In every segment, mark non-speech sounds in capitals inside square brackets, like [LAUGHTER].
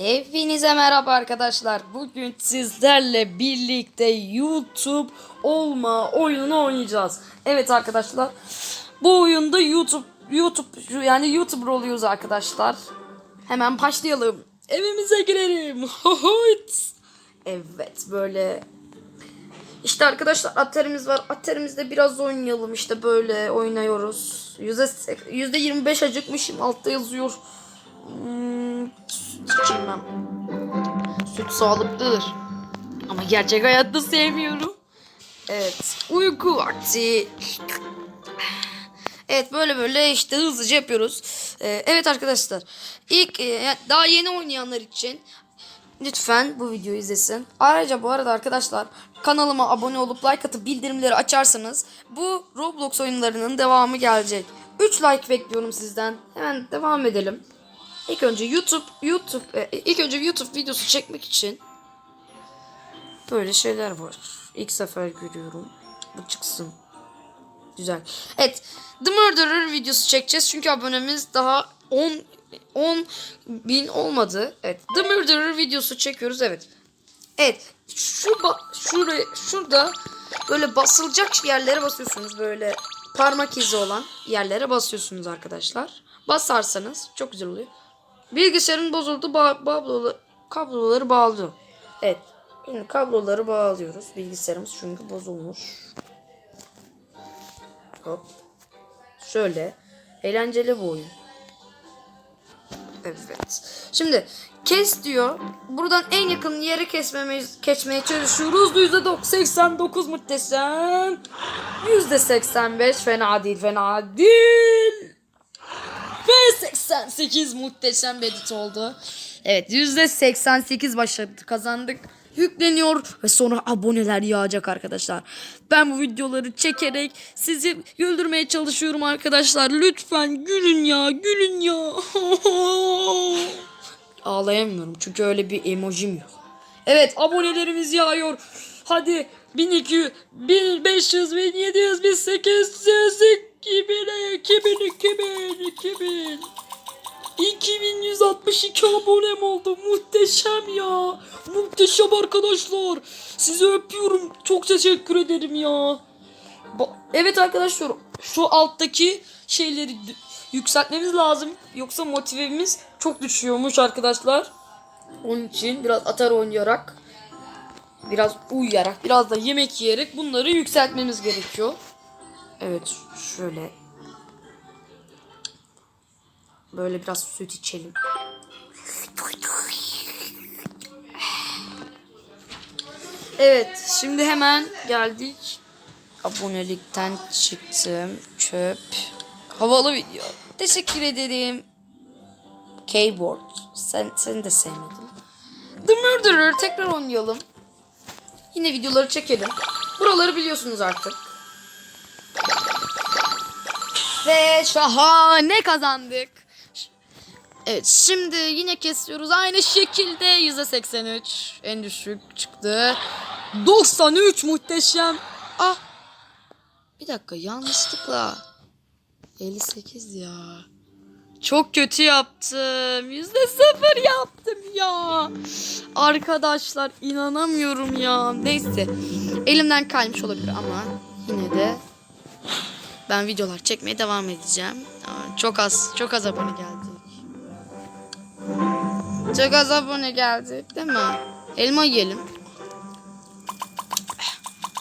Hepinize merhaba arkadaşlar. Bugün sizlerle birlikte YouTube olma oyununu oynayacağız. Evet arkadaşlar. Bu oyunda YouTube YouTube yani YouTuber oluyoruz arkadaşlar. Hemen başlayalım. Evimize girelim. [LAUGHS] Evet böyle işte arkadaşlar Atari'miz var. Atari'mizde biraz oynayalım işte böyle oynuyoruz. Yüzde, yüzde 25 acıkmışım. Altta yazıyor. Hmm, süt içeyim ben. Süt sağlıklıdır. Ama gerçek hayatta sevmiyorum. Evet. Uyku vakti. Evet böyle böyle işte hızlıca yapıyoruz. Ee, evet arkadaşlar. İlk e, daha yeni oynayanlar için lütfen bu videoyu izlesin. Ayrıca bu arada arkadaşlar kanalıma abone olup like atıp bildirimleri açarsanız bu Roblox oyunlarının devamı gelecek. 3 like bekliyorum sizden. Hemen devam edelim. İlk önce YouTube YouTube e, ilk önce YouTube videosu çekmek için böyle şeyler var. İlk sefer görüyorum. Bu çıksın. Güzel. Evet. The Murderer videosu çekeceğiz. Çünkü abonemiz daha 10 10 bin olmadı. Evet. The Murderer videosu çekiyoruz. Evet. Evet. Şu şuraya şurada böyle basılacak yerlere basıyorsunuz. Böyle parmak izi olan yerlere basıyorsunuz arkadaşlar. Basarsanız çok güzel oluyor. Bilgisayarın bozuldu. Ba- kabloları, kabloları bağlı. Evet. Şimdi kabloları bağlıyoruz. Bilgisayarımız çünkü bozulmuş. Hop. Şöyle. Eğlenceli bu oyun. Evet. Şimdi kes diyor. Buradan en yakın yere kesmemiz kesmeye çalışıyoruz. %89 muhteşem. %85 fena değil fena değil. Ve 88 muhteşem bir edit oldu. Evet %88 başladı kazandık. Yükleniyor ve sonra aboneler yağacak arkadaşlar. Ben bu videoları çekerek sizi güldürmeye çalışıyorum arkadaşlar. Lütfen gülün ya gülün ya. Ağlayamıyorum çünkü öyle bir emojim yok. Evet abonelerimiz yağıyor. Hadi 1200, 1500, 1700, 1800, 2000, 2000, 2000, 2000. 2162 abonem oldu. Muhteşem ya. Muhteşem arkadaşlar. Sizi öpüyorum. Çok teşekkür ederim ya. Ba- evet arkadaşlar şu alttaki şeyleri yükseltmemiz lazım. Yoksa motivemiz çok düşüyormuş arkadaşlar. Onun için biraz atar oynayarak biraz uyuyarak biraz da yemek yiyerek bunları yükseltmemiz gerekiyor. Evet şöyle Böyle biraz süt içelim. Evet, şimdi hemen geldik. Abonelikten çıktım. Çöp. Havalı video. Teşekkür ederim. Keyboard. Sen seni de sevmedim. The Murderer tekrar oynayalım. Yine videoları çekelim. Buraları biliyorsunuz artık. Ve şahane kazandık. Evet şimdi yine kesiyoruz. Aynı şekilde %83 en düşük çıktı. 93 muhteşem. Ah! Bir dakika yanlışlıkla 58 ya. Çok kötü yaptım. yüzde sıfır yaptım ya. Arkadaşlar inanamıyorum ya. Neyse elimden kaymış olabilir ama yine de ben videolar çekmeye devam edeceğim. Çok az çok az abone geldi çok az abone geldi değil mi? Elma yiyelim.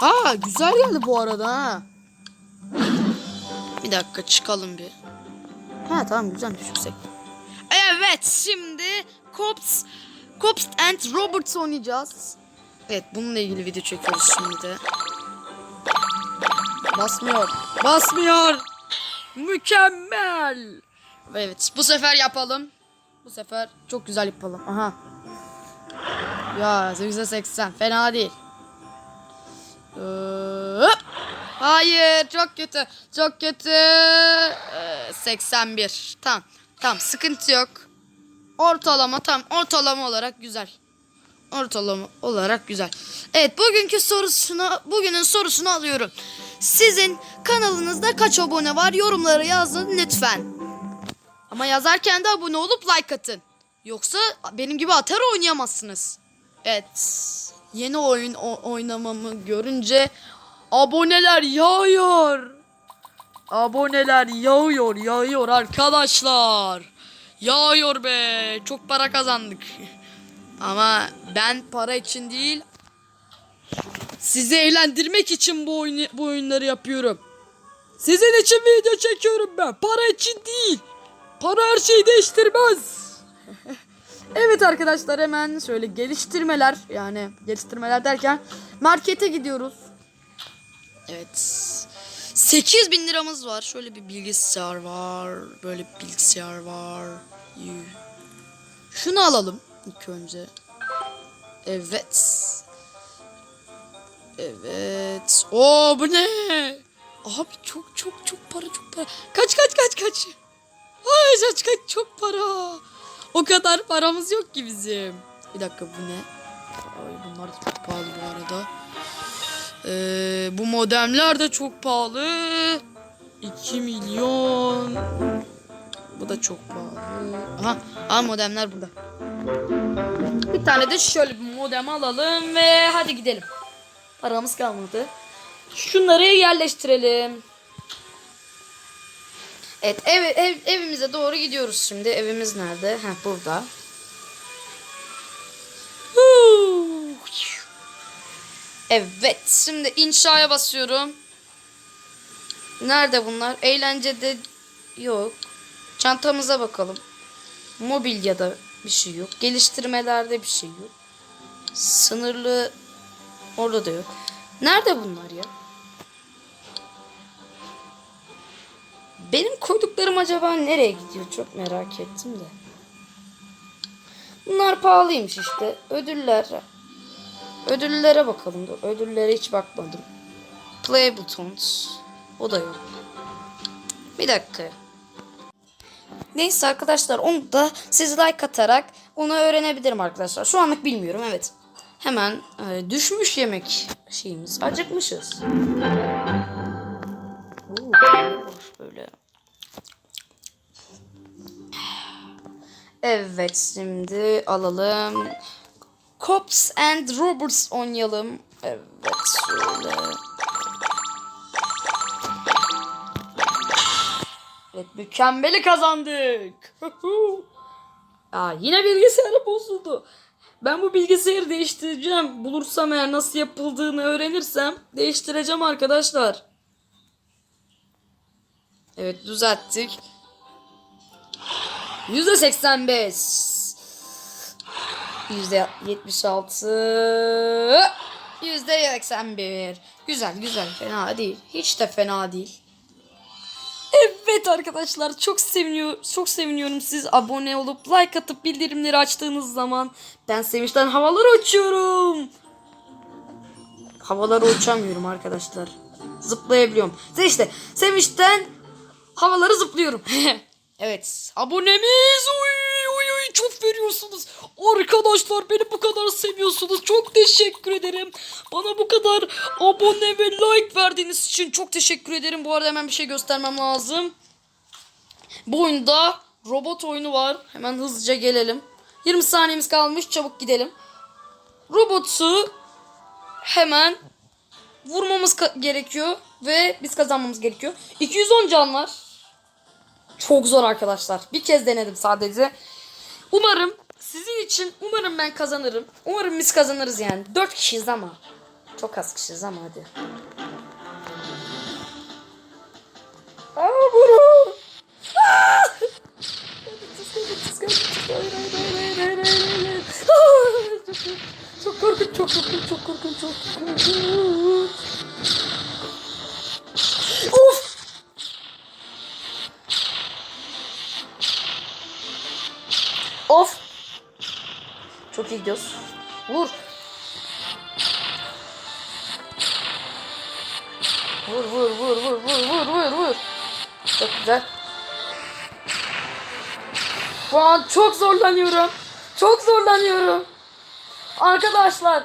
Aa güzel geldi bu arada ha. Bir dakika çıkalım bir. Ha tamam güzelmiş yüksek. Evet şimdi Cops Cops and Roberts oynayacağız. Evet bununla ilgili video çekiyoruz şimdi. Basmıyor. Basmıyor. Mükemmel. Evet bu sefer yapalım. Bu sefer çok güzel yapalım. Aha. Ya %80 fena değil. Hop. Hayır çok kötü. Çok kötü. Ee, 81. Tamam. Tamam sıkıntı yok. Ortalama tam ortalama olarak güzel. Ortalama olarak güzel. Evet bugünkü sorusunu bugünün sorusunu alıyorum. Sizin kanalınızda kaç abone var? Yorumlara yazın lütfen. Ama yazarken de abone olup like atın. Yoksa benim gibi Atari oynayamazsınız. Evet. Yeni oyun oynamamı görünce aboneler yağıyor. Aboneler yağıyor, yağıyor arkadaşlar. Yağıyor be. Çok para kazandık. Ama ben para için değil, sizi eğlendirmek için bu oyunu bu oyunları yapıyorum. Sizin için video çekiyorum ben. Para için değil. Para her şeyi değiştirmez. [LAUGHS] evet arkadaşlar hemen şöyle geliştirmeler yani geliştirmeler derken markete gidiyoruz. Evet. 8 bin liramız var. Şöyle bir bilgisayar var. Böyle bir bilgisayar var. Şunu alalım ilk önce. Evet. Evet. Oo bu ne? Abi çok çok çok para çok para. Kaç kaç kaç kaç. Ay kaç çok para. O kadar paramız yok ki bizim. Bir dakika bu ne? Ay bunlar çok pahalı bu arada. Ee, bu modemler de çok pahalı. 2 milyon. Bu da çok pahalı. Aha, aha modemler burada. Bir tane de şöyle bir modem alalım ve hadi gidelim. Paramız kalmadı. Şunları yerleştirelim. Evet ev, ev, evimize doğru gidiyoruz şimdi. Evimiz nerede? Heh burada. Evet şimdi inşaya basıyorum. Nerede bunlar? Eğlencede yok. Çantamıza bakalım. Mobilyada bir şey yok. Geliştirmelerde bir şey yok. Sınırlı orada da yok. Nerede bunlar ya? Benim koyduklarım acaba nereye gidiyor? Çok merak ettim de. Bunlar pahalıymış işte. Ödüller. Ödüllere bakalım. Dur. Ödüllere hiç bakmadım. Play buttons. O da yok. Bir dakika. Neyse arkadaşlar onu da siz like atarak onu öğrenebilirim arkadaşlar. Şu anlık bilmiyorum evet. Hemen e, düşmüş yemek şeyimiz. Acıkmışız. Böyle. Evet şimdi alalım. Cops and Robbers oynayalım. Evet şöyle. Evet mükemmeli kazandık. Aa, yine bilgisayarı bozuldu. Ben bu bilgisayarı değiştireceğim. Bulursam eğer nasıl yapıldığını öğrenirsem değiştireceğim arkadaşlar. Evet düzelttik. Yüzde 85. Yüzde 76. Yüzde 81. Güzel güzel fena değil. Hiç de fena değil. Evet arkadaşlar çok seviniyor çok seviniyorum siz abone olup like atıp bildirimleri açtığınız zaman ben sevinçten havalara uçuyorum. Havalara uçamıyorum arkadaşlar. Zıplayabiliyorum. İşte sevinçten havalara zıplıyorum. [LAUGHS] evet abonemiz uy, uy, uy, çok veriyorsunuz. Arkadaşlar beni bu kadar seviyorsunuz. Çok teşekkür ederim. Bana bu kadar abone ve like verdiğiniz için çok teşekkür ederim. Bu arada hemen bir şey göstermem lazım. Bu oyunda robot oyunu var. Hemen hızlıca gelelim. 20 saniyemiz kalmış. Çabuk gidelim. Robotu hemen vurmamız gerekiyor ve biz kazanmamız gerekiyor. 210 can var. Çok zor arkadaşlar. Bir kez denedim sadece. Umarım sizin için umarım ben kazanırım. Umarım biz kazanırız yani. 4 kişiyiz ama. Çok az kişiyiz ama hadi. Aa bunu. Aa, [LAUGHS] Çok korkunç, çok korkunç, çok korkunç, çok korkunç. İyi gidiyoruz. Vur. Vur vur vur vur vur vur vur vur. Çok güzel. Şu an çok zorlanıyorum. Çok zorlanıyorum. Arkadaşlar.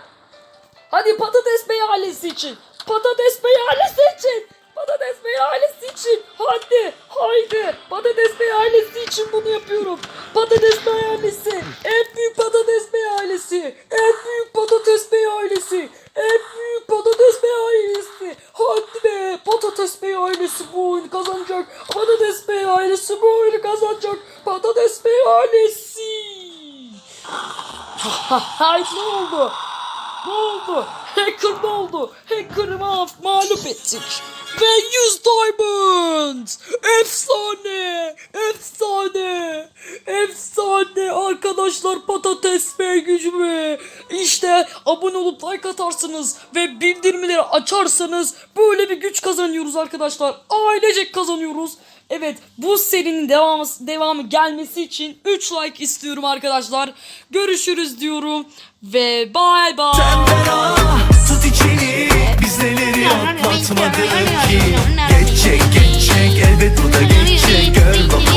Hadi patates bey ailesi için. Patates bey ailesi için. Patates Bey ailesi için. Hadi. Haydi. Patates Bey ailesi için bunu yapıyorum. Patates Bey ailesi. En büyük Patates ailesi. En büyük Patates Bey ailesi. En büyük Patates Bey ailesi. Hadi be. Patates Bey ailesi bu oyunu kazanacak. Patates Bey ailesi bu oyunu kazanacak. Patates Bey ailesi. [LAUGHS] Ne oldu? Ne oldu? Hacker ne oldu? Hacker'ı ma mağlup ettik. Ve 100 diamond. Efsane. Efsane. Efsane. Arkadaşlar patates bey gücümü. İşte abone olup like atarsınız ve bildirimleri açarsanız böyle bir güç kazanıyoruz arkadaşlar. Ailecek kazanıyoruz. Evet bu serinin devamı, devamı gelmesi için 3 like istiyorum arkadaşlar. Görüşürüz diyorum ve bay bay. Neleri atlatmadık ki Geçecek geçecek elbet bu da geçecek Gör bakalım